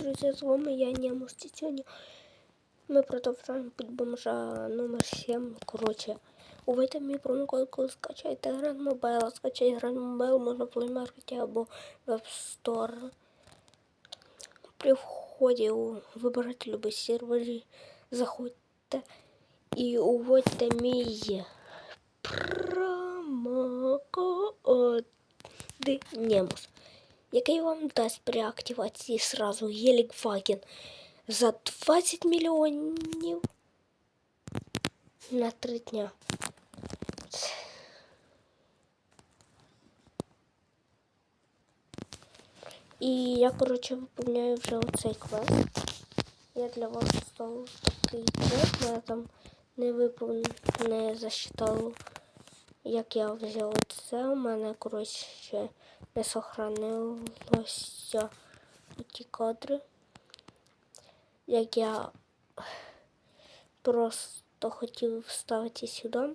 Друзі, з вами я Немус. І Сьогодні ми продовжуємо під бомжа номер 7. Коротше, увійте мій промокод, коли скачаєте Grand Mobile. Скачайте Grand Mobile можна в Play Market або в App Store. При вході у вибирайте любий сервері, заходьте і уводьте мій промокод Немус Який вам дасть при активації сразу Гелікваген за 20 мільйонів на 3 дня. І я, коротше, виповняю вже оцей квест. Я для вас поставив такий квест, мене там не виповнив, не засчитало, як я взяв це. У мене, коротше, не сохранилося ті кадри, як я просто хотів вставити сюди.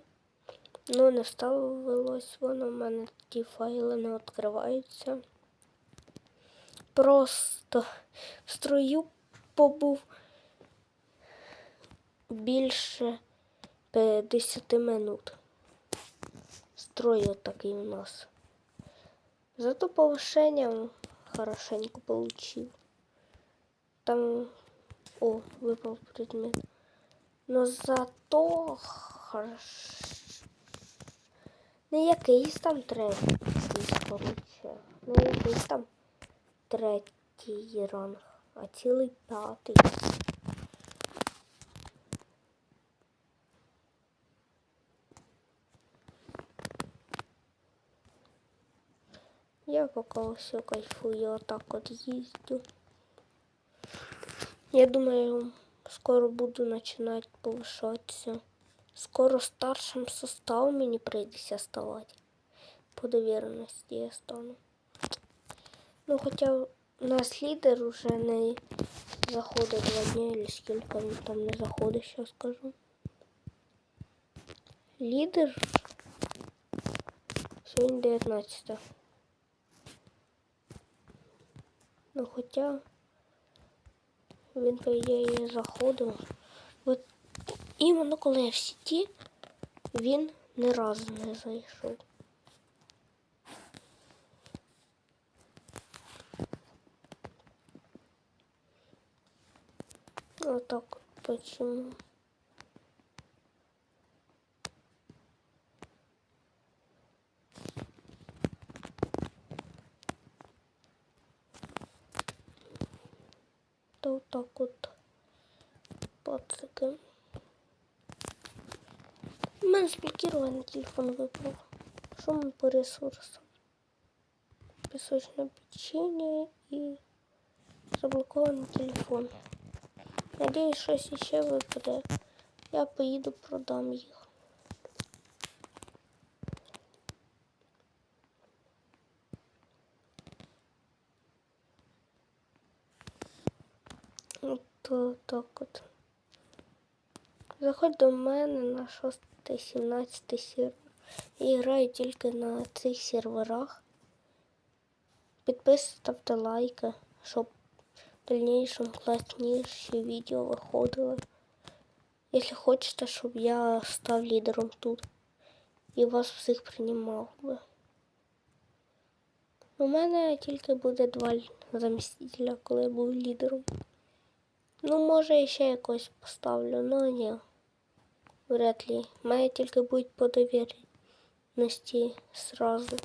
Ну, не вставилось воно, в мене ті файли не відкриваються. Просто в строю побув більше 50 минут. Строю такий у нас. Зато повышение хорошенько получил. Там... О, выпал предмет. Но зато хорошо. Не якийсь там третій, коротше. Не якийсь там третій ранг, а цілий п'ятий. Я пока все кайфую, вот так вот ездю. Я думаю, скоро буду начинать повышаться. Скоро старшим составом мені прийдеться ставати. По довіреності я стану. Ну, хоча у нас лідер уже не заходить два дня, или скільки він там не заходить, що скажу. Лідер сьогодні 19. Ну хоча він, по ідеї, заходив. От іменно коли я в сіті, він ні разу не зайшов. Отак почему. то вот так вот пацики. У мене сблокирований телефон випав. Що ми по ресурсам? Пісочне печенье і заблокований телефон. Надіюсь, щось ще випаде. Я поїду продам їх. то так от. Заходь до мене на 6-17 сервер. Я граю тільки на цих серверах. Підписуйтесь, ставте лайки, щоб в дальнейшем класніші відео виходили. Якщо хочете, щоб я став лідером тут і вас всіх приймав би. У мене тільки буде два замістителя, коли я буду лідером. Ну, може, ще якось поставлю, ну ні. Вряд ли. Має тільки будь по довірності сразу.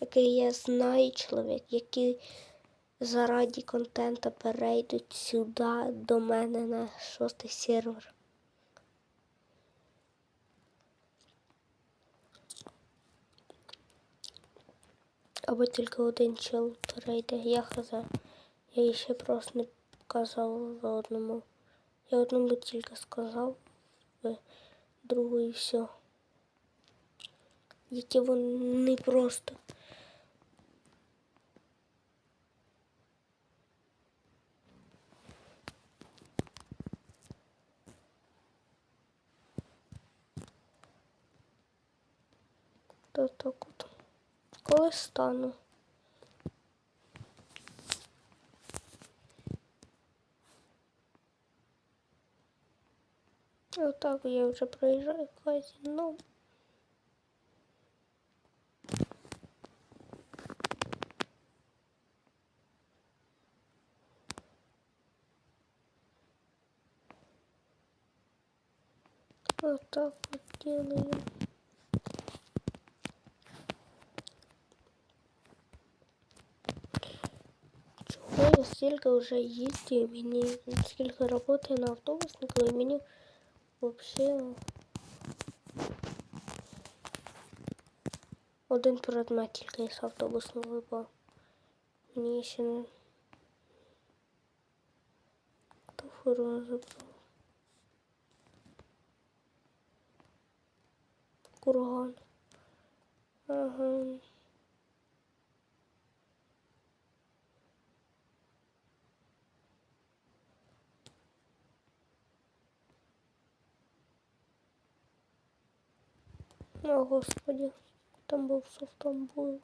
Який я знаю чоловік, який заради контента перейдуть сюди до мене на шостий сервер. Або тільки один чел перейде. Я хаза. Я ще просто не сказав в одному. Я одному тільки сказав, другу і все. Які вони просто. То так от. Коли стану. Отак я вже проїжджаю казино. Вот так вот делаем. Чего я столько уже ездил, мне сколько работаю на автобуснику, и мне вообще один предмет тільки з автобусного випав. Мені ще не хто фуру забрав. Курган. Ага. О, господи, там був софтомбул.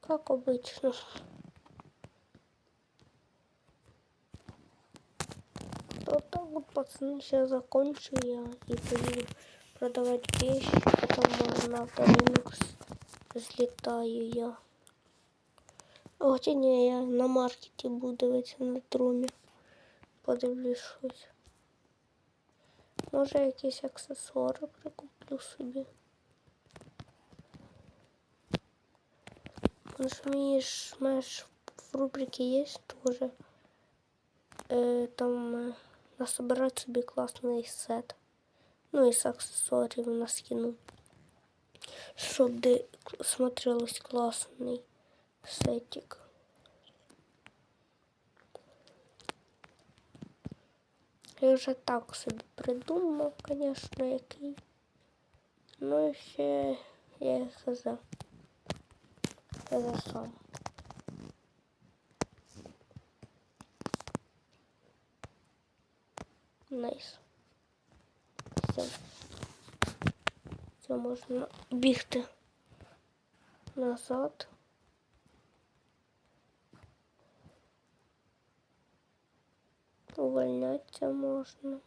Как обычно. То так вот, пацаны, сейчас закончу я и буду продавать вещи, потом на авторинокс взлетаю я. Хоча ні, я на маркеті буду дивитися на трумі. Подивлюсь щось. Може якісь аксесуари прикуплю собі. Потому что мне знаешь, в рубрике есть тоже. Э, там е, э, нас собирать себе классный сет. Ну и с аксессуарами на скину. Чтобы смотрелось классный сетик. Я вже так собі придумав, звісно, який. Ну і ще я їх за. Я сам. Найс. Все. Це можна бігти назад. Увольняться можна.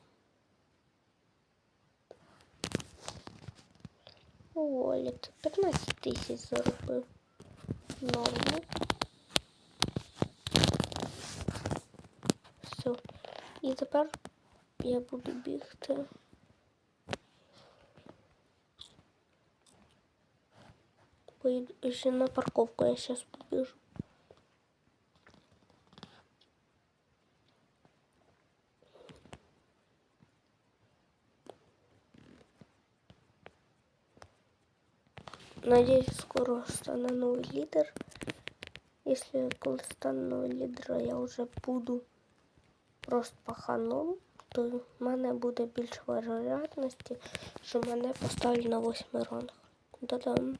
Уволити. 15 тисяч заробив. Норму. Все. І тепер я буду бігти. Поїду ще на парковку я сейчас побіжу. Надеюсь, скоро стану новый лидер. Если коли стану новий лідер, я вже буду просто паханом, то в мене буде більше вероятності, що мене поставлять на восьмий ранг. Да-дам.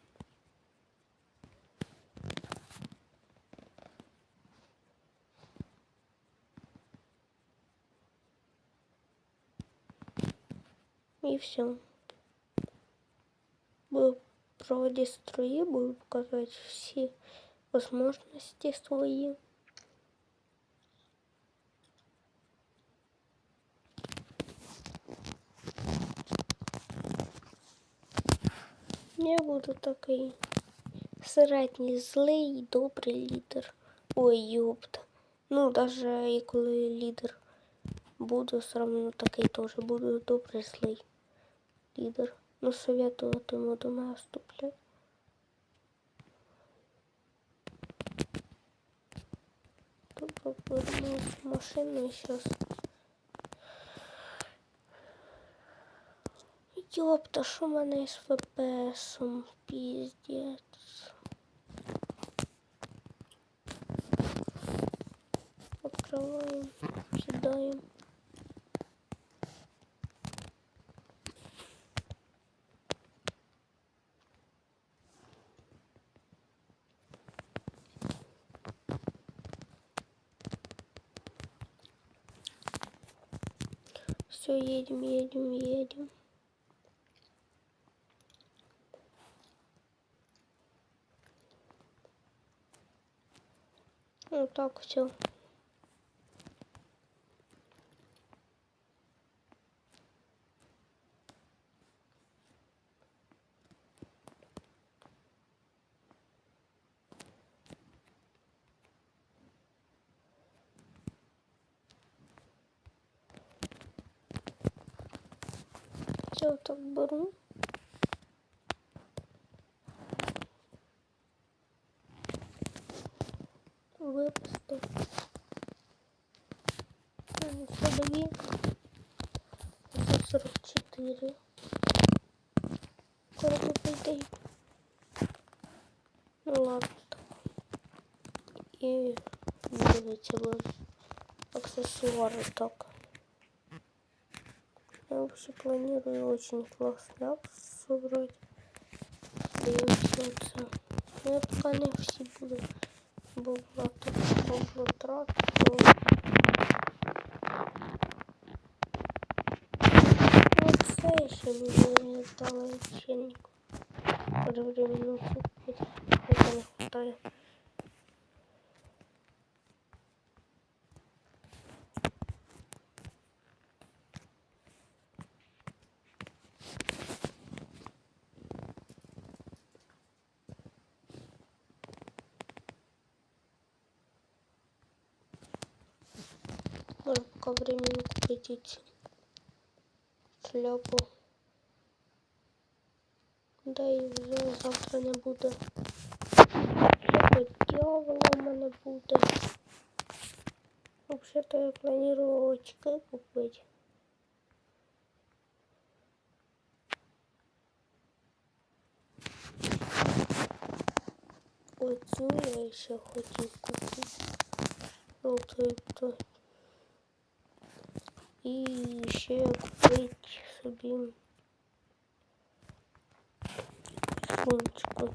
И все. Буду проводить строи, буду показывать все возможности свои. Я буду такий середній злий, добрий лідер. Ой, ёпта. Ну, даже і коли лідер буду, все равно такий теж буду добрий злий лідер. Ну, советую до мене вступлять. Тут повернусь в машину и сейчас. Ёпта, що в мене з ФПСом? Піздець. Открываем, сідаємо. Все, едем, едем, едем. Вот так все. Я так беру. Випусти. Це є. Це 44. Коробку прийти. Ну ладно. так. І вилетіло аксессуары так. Вообще планирую очень классно собрать. Это. Но я пока не все буду бабла тратить. Вот це ще мені не дало лічильник. Може временно купити. Это не хватает. Пока времени купить эти. Да вже завтра не. Шляпа дьявола у мене буде. Вообще-то я планировала очки купить. Оцю я ще хотів купити. Золотий то. І ще купити собі сумочку.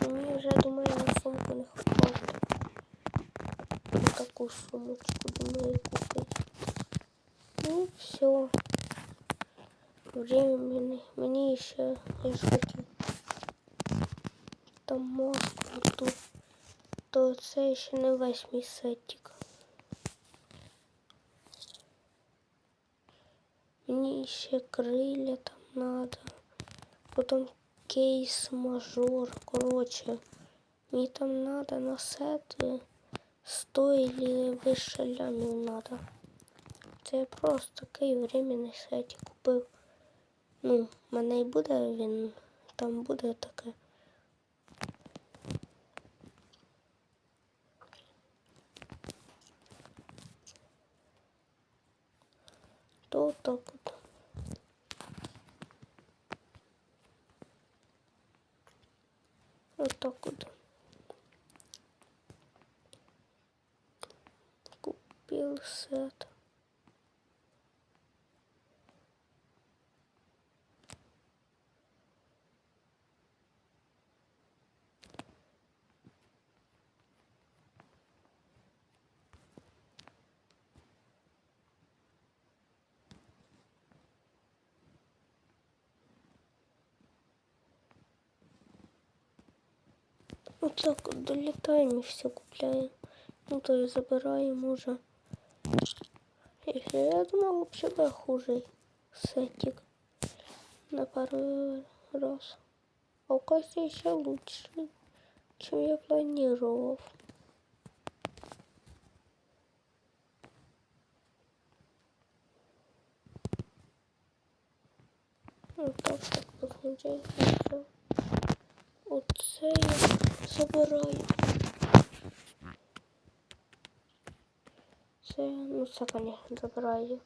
Мені вже думаю на сумку не хватить. Таку сумочку думаю купити. Ну все. Времени мені ще я ж хотів там мозку тут. То це ще не весь мій сетик. Мені ще крилля там надо. Потом кейс мажор. Короче, мне там надо на сет 100 или вище лямів надо. Це я просто такий временний сетик купив. Ну, в мене і буде він, там буде таке. Вот так вот долетаем и все купляем. Ну то и забираем уже. Я думал вообще да хуже сетик на пару раз. А оказывается еще лучше, чем я планировал. Вот так так посмотреть. Оце я забираю. Це, ну це, конечно, забираю.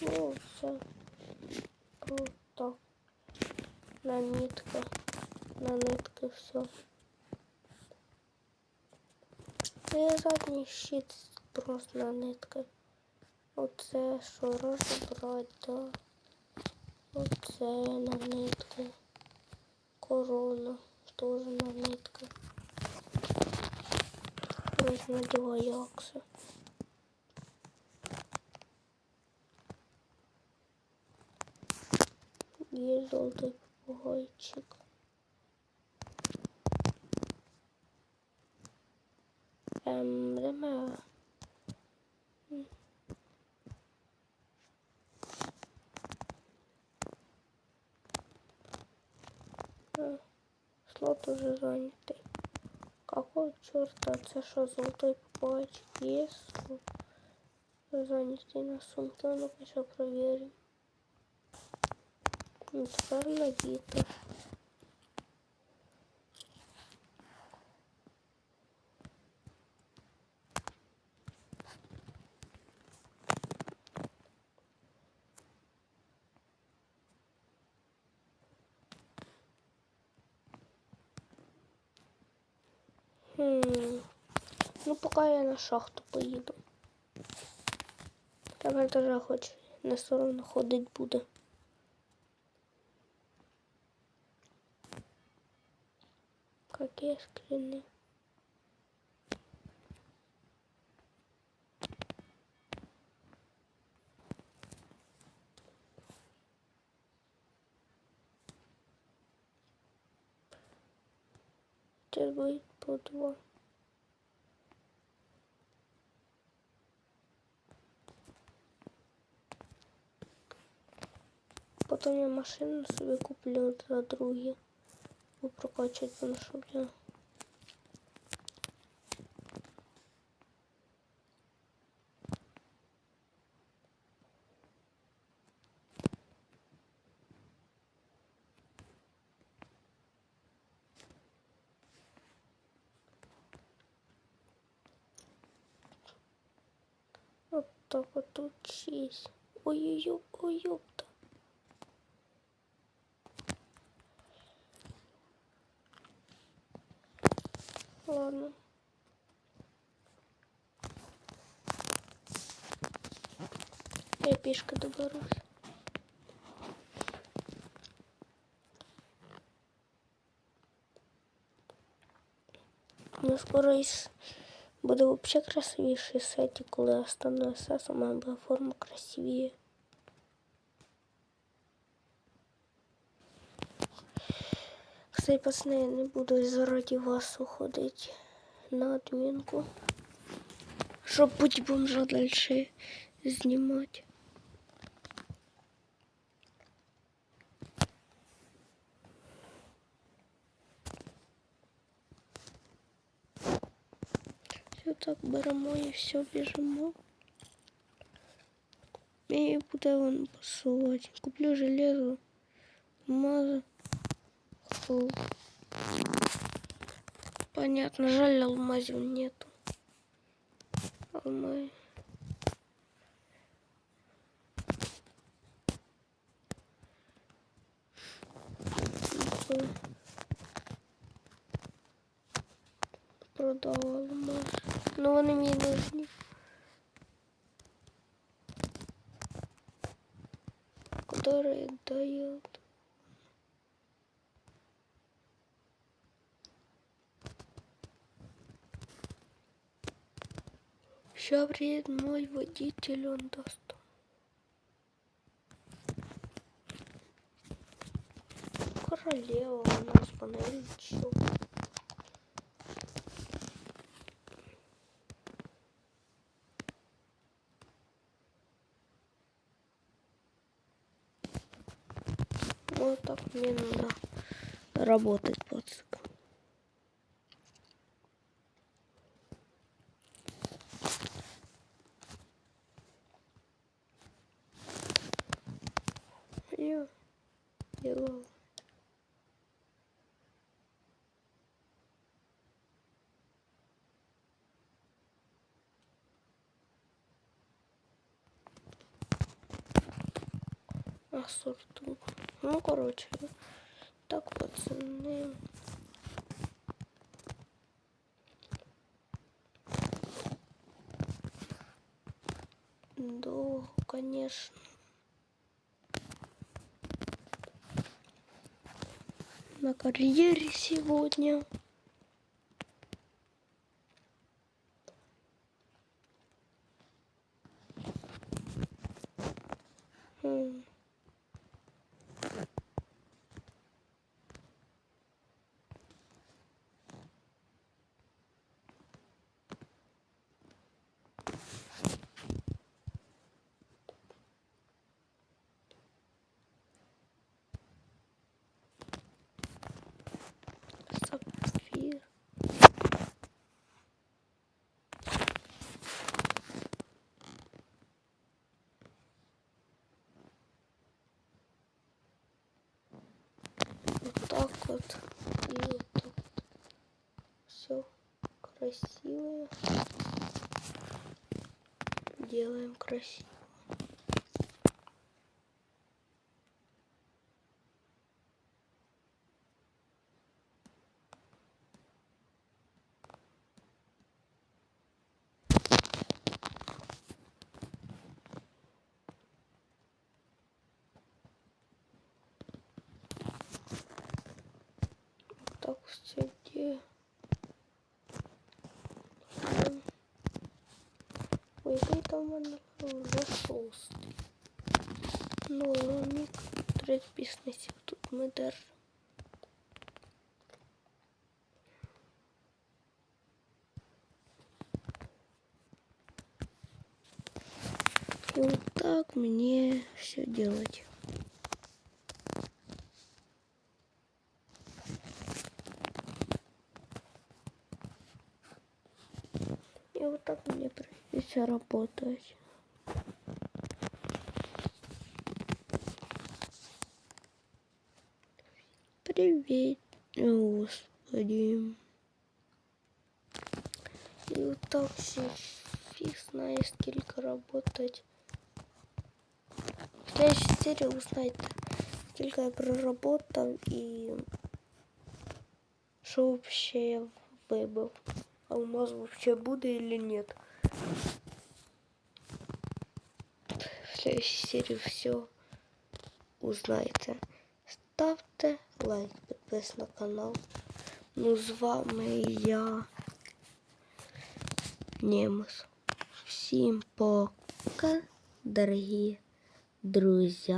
Ну, все. Так. На нитка. На нитки все. І задній щит просто на нитки. Оце що розібрати, да. Оце магнитки. Корона. Теж магнитка. Возьму два якса. Є золотий попугайчик. Ем, ремео. Моя? Слот уже занятый. Какого черта? Це що, золотой попугайчик? Є? Занятий на сумки, ну еще проверим. Ну, тепер набито. Хм. Ну, поки я на шахту поїду. Тепер даже хоч не соромно ходить буде. Какие скрины? Сейчас будет по два. Потім я машину собі куплю за другі. Бо прокачати воно, щоб я. От так от тут шість. Ой-ой-ой, ой-ёпта. Ладно. Я пішки доберусь. Ну, скоро із... буде взагалі красивіший сеті, коли останнє сес, у мене форма красивіє. Кстати, пацани, я не буду заради вас уходити на адмінку. Щоб будь бомжа далі знімати. Все так беремо і все біжимо. І буде вон посувати. Куплю железо, мазу. Фу. Понятно, жаль, алмазів нету. Алмаз. Продав алмаз. Ну вони мені нужні. Которые дают. Приедет мой водитель, он даст. Королева у нас чё? Вот так мне надо работать, пацак. Я делал. А сорту. Ну, короче. Так, пацаны. Да, конечно. на карьере сегодня. Вот. И вот так. Все красивое. Делаем красиво. Так все делаем. Ой, який там в мене вже шостий. Ну, мік 30 бізнесів тут ми держимо. И вот так мне все делать. Придется работать. Привет, господи. И вот так все фиг знает, сколько работать. В следующей серии узнаете, сколько я проработал и что вообще я выбыл. Алмаз вообще буду или нет. Следующей серии все узнаєте. Ставте лайк, подписывайтесь на канал. Ну, з вами я, Немес. Всім пока, дорогі друзі.